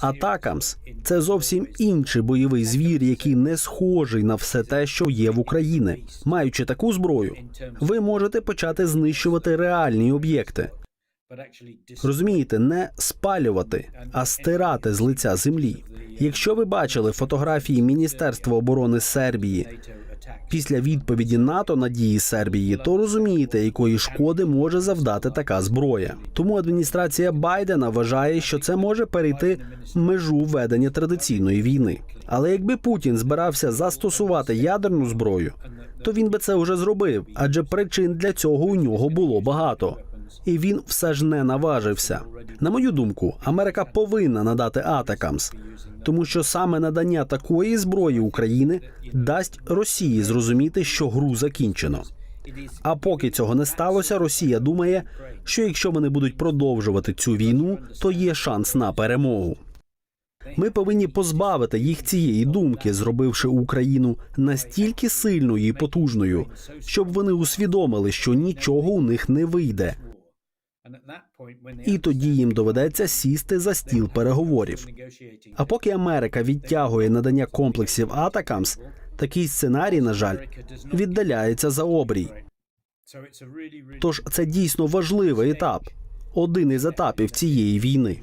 Атакамс це зовсім інший бойовий звір, який не схожий на все те, що є в Україні. Маючи таку зброю, ви можете почати знищувати реальні об'єкти. Розумієте, не спалювати, а стирати з лиця землі. Якщо ви бачили фотографії Міністерства оборони Сербії після відповіді НАТО на дії Сербії, то розумієте, якої шкоди може завдати така зброя. Тому адміністрація Байдена вважає, що це може перейти межу ведення традиційної війни. Але якби Путін збирався застосувати ядерну зброю, то він би це вже зробив, адже причин для цього у нього було багато. І він все ж не наважився. На мою думку, Америка повинна надати Атакамс, тому що саме надання такої зброї України дасть Росії зрозуміти, що гру закінчено. А поки цього не сталося, Росія думає, що якщо вони будуть продовжувати цю війну, то є шанс на перемогу. Ми повинні позбавити їх цієї думки, зробивши Україну настільки сильною і потужною, щоб вони усвідомили, що нічого у них не вийде, і тоді їм доведеться сісти за стіл переговорів. А поки Америка відтягує надання комплексів Атакамс, такий сценарій, на жаль, віддаляється за обрій. Тож це дійсно важливий етап, один із етапів цієї війни.